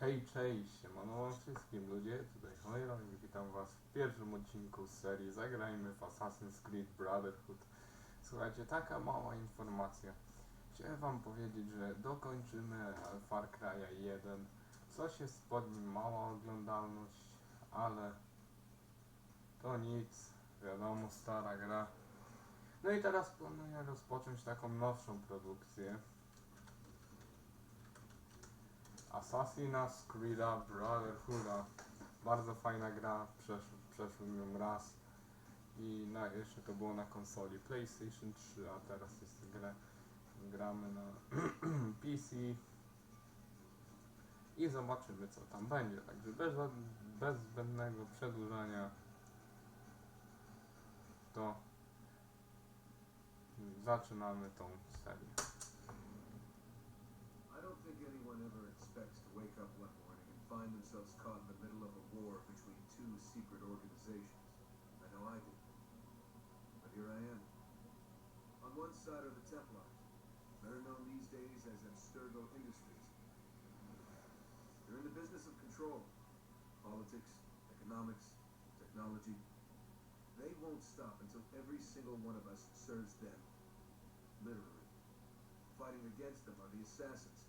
Hej, cześć, siemano wszystkim ludzie, tutaj Hojron i witam was w pierwszym odcinku z serii Zagrajmy w Assassin's Creed Brotherhood. Słuchajcie, taka mała informacja. Chciałem wam powiedzieć, że dokończymy Far Cry'a 1. Coś jest pod nim mała oglądalność, ale to nic, wiadomo, stara gra. No i teraz planuję rozpocząć taką nowszą produkcję. Assassin's Creed'a Brotherhooda. Bardzo fajna gra, przesz, przeszłem ją raz i na, jeszcze to było na konsoli PlayStation 3, a teraz jest gra, gramy na PC i zobaczymy co tam będzie. Także bez, bez zbędnego przedłużania to zaczynamy tą serię. Wake up one morning and find themselves caught in the middle of a war between two secret organizations. I know I did. But here I am. On one side are the Templars, better known these days as Abstergo Industries. They're in the business of control. Politics, economics, technology. They won't stop until every single one of us serves them. Literally. Fighting against them are the Assassins,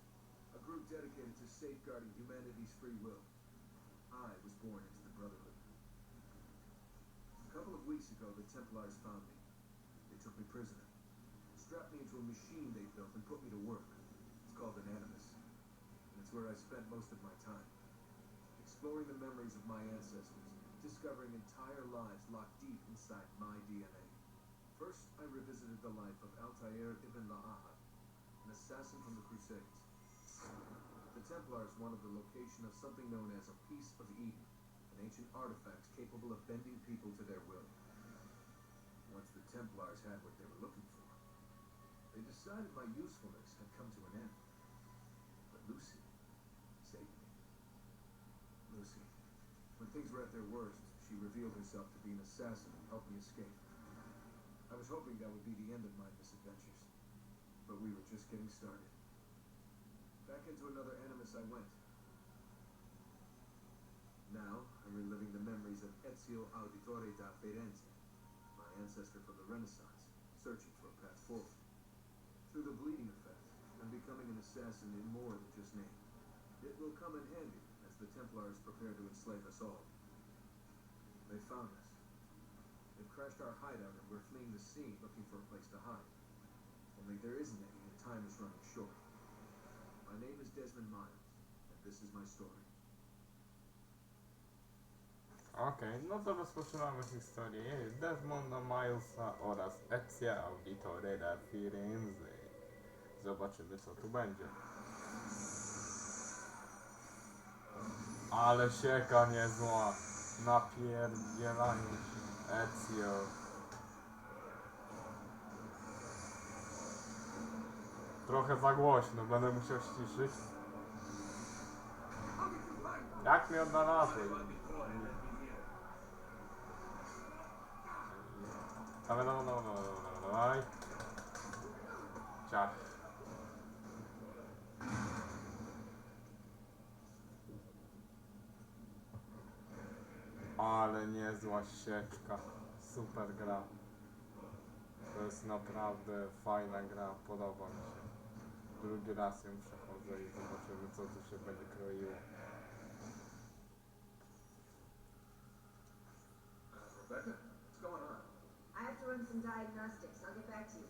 a group dedicated to safeguarding humanity's free will. I was born into the Brotherhood. A couple of weeks ago, the Templars found me. They took me prisoner, strapped me into a machine they built, and put me to work. It's called an Animus. And it's where I spent most of my time. Exploring the memories of my ancestors, discovering entire lives locked deep inside my DNA. First, I revisited the life of Altair ibn La'ahad, an assassin from the Crusades. The Templars wanted the location of something known as a Piece of Eden, an ancient artifact capable of bending people to their will. Once the Templars had what they were looking for, they decided my usefulness had come to an end. But Lucy saved me. Lucy. When things were at their worst, she revealed herself to be an assassin and helped me escape. I was hoping that would be the end of my misadventures, but we were just getting started. Back into another animus I went. Now, I'm reliving the memories of Ezio Auditore da Firenze, my ancestor from the Renaissance, searching for a path forward. Through the bleeding effect, I'm becoming an assassin in more than just name. It will come in handy as the Templars prepare to enslave us all. They found us. They've crashed our hideout and we're fleeing the scene looking for a place to hide. Only there isn't any and time is running short. My name is Desmond Miles, and this is my story. Okej, no to rozpoczynamy historię Desmonda Milesa oraz Ezia Auditore da Firenze. Zobaczymy co tu będzie. Ale sieka niezła. Napierdzielanie się. Ezio. Trochę za głośno, będę musiał ściszyć. Jak mnie odnalazłeś? Dawaj, dawaj, dawaj, dawaj, dawaj. Ciach. Ale niezła sieczka. Super gra. To jest naprawdę fajna gra, podoba mi się. Drugi raz ją przechodzę i zobaczymy co tu się będzie kroiło. Rebecca, what's going on? I have to run some diagnostics. I'll get back to you.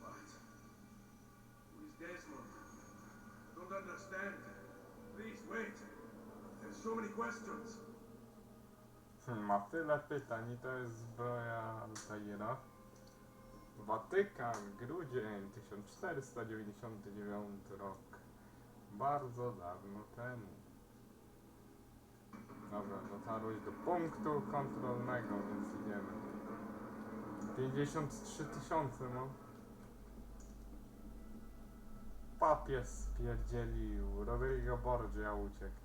What? Who is Desmond? I don't understand. Please wait. There's so many questions. Hmm, Ma tyle pytań i to jest zbroja Altaira. Watykan, grudzień 1499 rok. Bardzo dawno temu. Dobra, dotarłeś do punktu kontrolnego, więc idziemy. 53 tysiące mam. Papież spierdzielił. Rodrigo Borgia uciekł.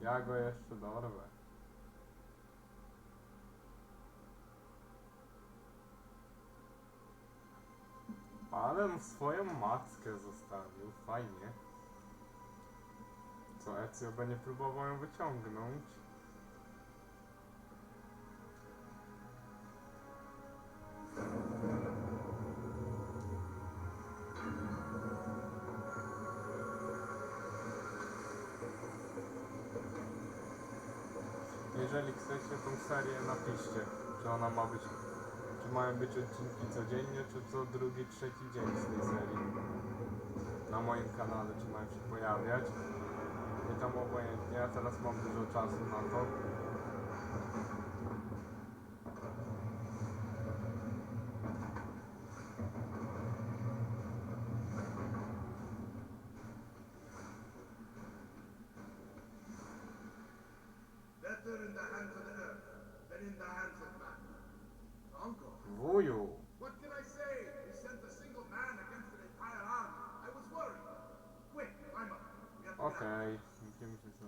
Ja go jeszcze dorwę. Ale swoją mackę zostawił. Fajnie. Co Ezio będzie próbował ją wyciągnąć. Jeżeli chcecie tą serię, napiszcie, czy ona ma być, czy mają być odcinki codziennie, czy co drugi, trzeci dzień z tej serii. Na moim kanale, czy mają się pojawiać. Nie tam obojętnie, ja teraz mam dużo czasu na to. Wuju. Okej, okay. wiem, że co.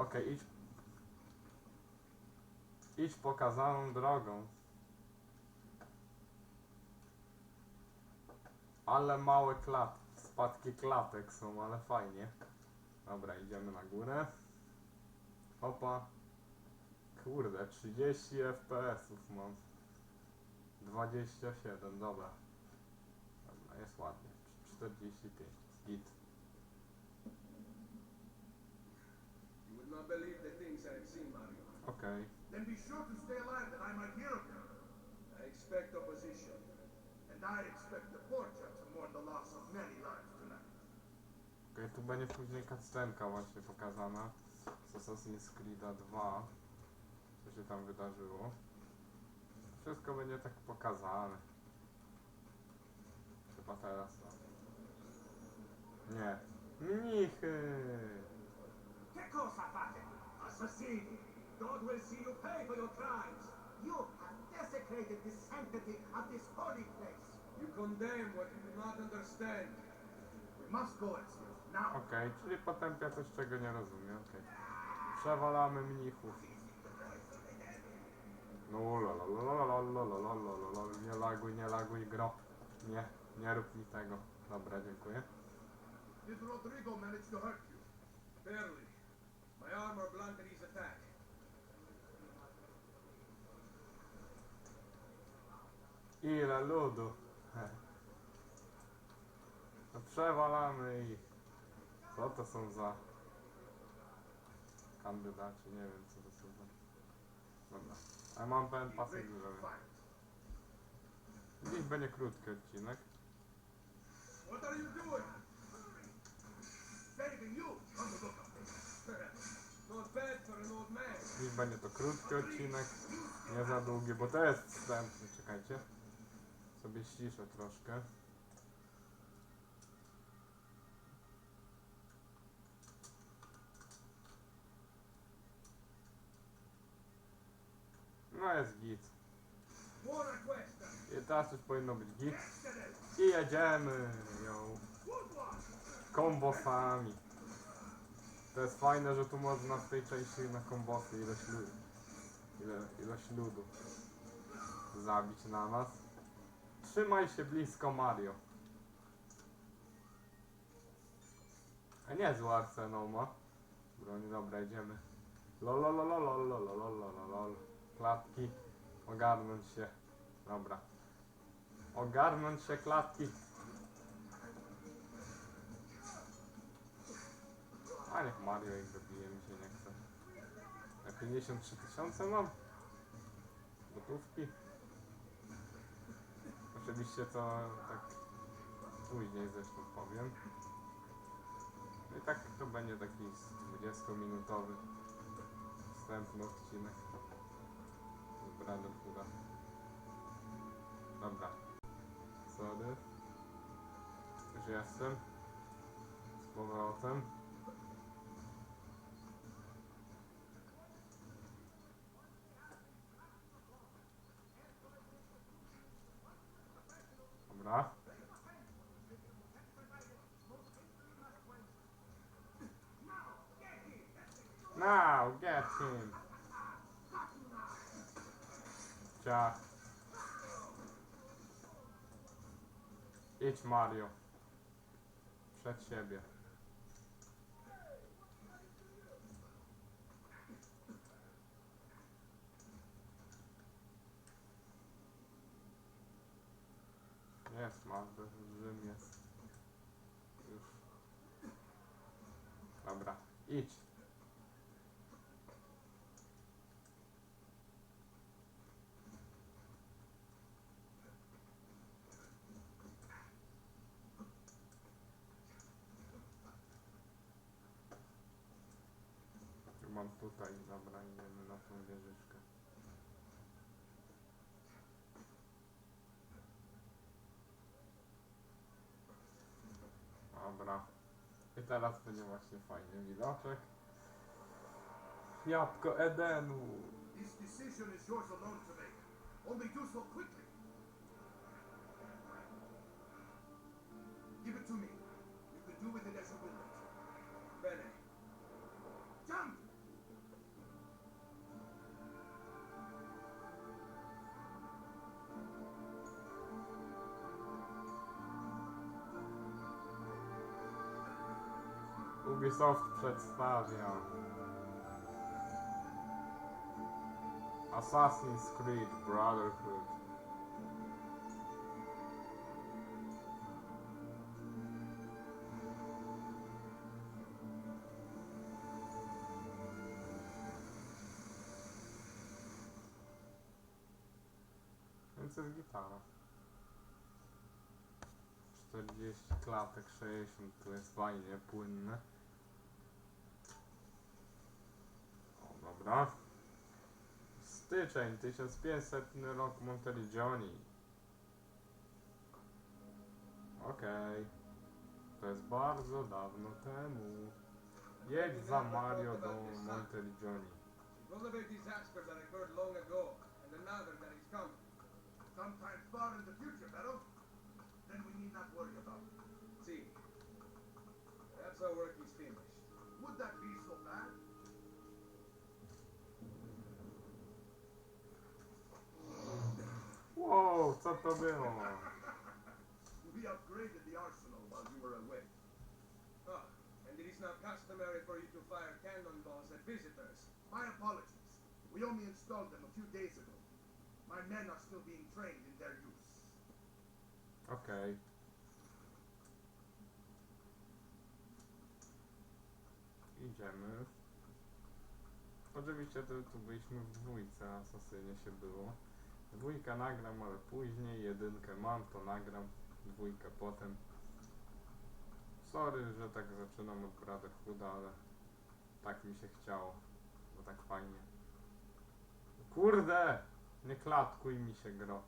Okej, idź. Idź pokazaną drogą. Ale małe klat, spadki klatek są, ale fajnie. Dobra, idziemy na górę. Opa. Kurde, 30 FPS-ów mam. 27, dobra. Dobra, jest ładnie. 45, git. You would not believe the things I've seen, Mario. Okej. Then be sure to stay alive that I might hear of them. I expect opposition. And I expect the Porta to mourn the loss of many lives tonight. Okej, tu będzie później cutscenka właśnie pokazana z Assassin's Creed 2. Co się tam wydarzyło. Wszystko będzie tak pokazane. Chyba teraz. no. Nie. Mnichy! Che cosa fate? Assassini! God will see you pay for your crimes. You have desecrated the sanctity of this holy place. You condemn what you do not understand. We must go, Ezio. Okej, czyli potępia coś, czego nie rozumiem. Okej. Przewalamy mnichów. No lololololololololololol. Nie laguj, nie laguj, gro. Nie, nie rób mi tego. Dobra, dziękuję. Did Rodrigo manage to hurt you? Barely. My armor blunted his attack. Ile ludu. He. No przewalamy ich. Co to są za kandydaci? Nie wiem co to są za... Dobra. A mam Be pasek fight. Dziś będzie krótki odcinek. What are you doing? Saving you on the lookout. Not bad for an old man. Dziś będzie to krótki odcinek. Nie za długi, bo to jest wstępny. Czekajcie. Sobie ściszę troszkę. No jest git. I teraz już powinno być git. I jedziemy ją kombosami. To jest fajne, że tu można w tej części na kombosy ilość ludu. Ile, ilość ludu zabić na nas. Trzymaj się blisko Mario. A nie zły arsenał ma. Broń, dobra, idziemy. Lololololololololololol. Klatki. Ogarnąć się. Dobra. Ogarnąć się klatki. A niech Mario ich dobije, mi się nie chce. Ja 53 tysiące mam. Gotówki. Oczywiście to tak później zresztą powiem. No i tak to będzie taki 20-minutowy wstępny odcinek jestem. Z powrotem. Dobra. Now, get him! Ciach. Idź Mario. Przed siebie. Jest Mario, Rzym jest. Już. Dobra, idź. Mam tutaj, dobra, idziemy na tą wieżyczkę. Dobra. I teraz będzie właśnie fajny widoczek. Jabłko Edenu. This decision is yours to make. Only do so quickly. Give it to me. You can do with it Ubisoft przedstawia Assassin's Creed Brotherhood. Więc jest gitara. 40 klatek, 60, to jest fajnie, płynne. Dobra. Styczeń, 1500 rok Monteriggioni. Okej. To jest bardzo dawno temu. Jedź za Mario do Monteriggioni. It was a big disaster that occurred long ago, and another that is coming. Sometime far in the future, Wow, co? We upgraded the arsenal while you were away. Ah, and it is now customary for you to fire cannonballs at visitors. My apologies. We only installed them a few days ago. My men are still being trained in their use. Okej. Idziemy. Oczywiście tu, tu byliśmy w dwójce, asasynie się było. Dwójkę nagram, ale później, jedynkę mam, to nagram, dwójkę potem. Sorry, że tak zaczynam od Brotherhooda, ale tak mi się chciało, bo tak fajnie. Kurde! Nie klatkuj mi się gro.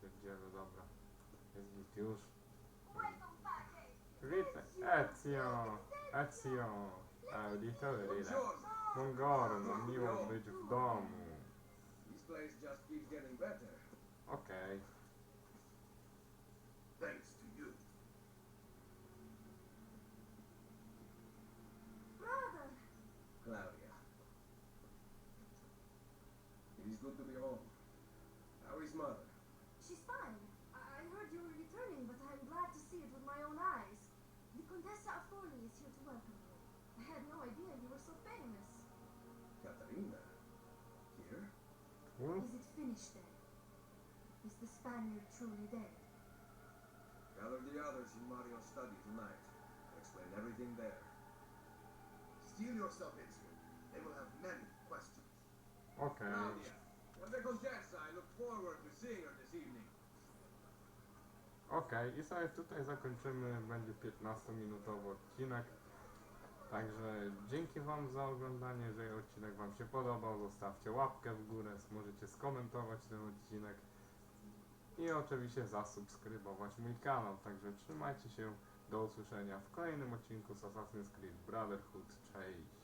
Pierdziele, dobra. Jest git już. Witaj, Ezio, Ezio, auditori! Buongiorno, miło być w domu. This place just keeps getting better. Okej, Thanks to you. Brother! Claudia. It is good to be home. How is mother? She's fine. I, I heard you were returning, but I'm glad to see it with my own eyes. The Contessa of Forli is here to welcome you. I had no idea you were so famous. Katarina? Here? Hmm? Is it finished then? Is the Spaniard truly dead? Gather the others in Mario's study tonight. I'll explain everything there. Steel yourself, Ezio. They will have many questions. Okay. Claudia, when the Contessa, I look forward to seeing her this evening. Okej, i sobie tutaj zakończymy, będzie 15-minutowy odcinek. Także dzięki Wam za oglądanie, jeżeli odcinek Wam się podobał, zostawcie łapkę w górę, możecie skomentować ten odcinek. i oczywiście zasubskrybować mój kanał. Także trzymajcie się, do usłyszenia w kolejnym odcinku z Assassin's Creed Brotherhood. Cześć!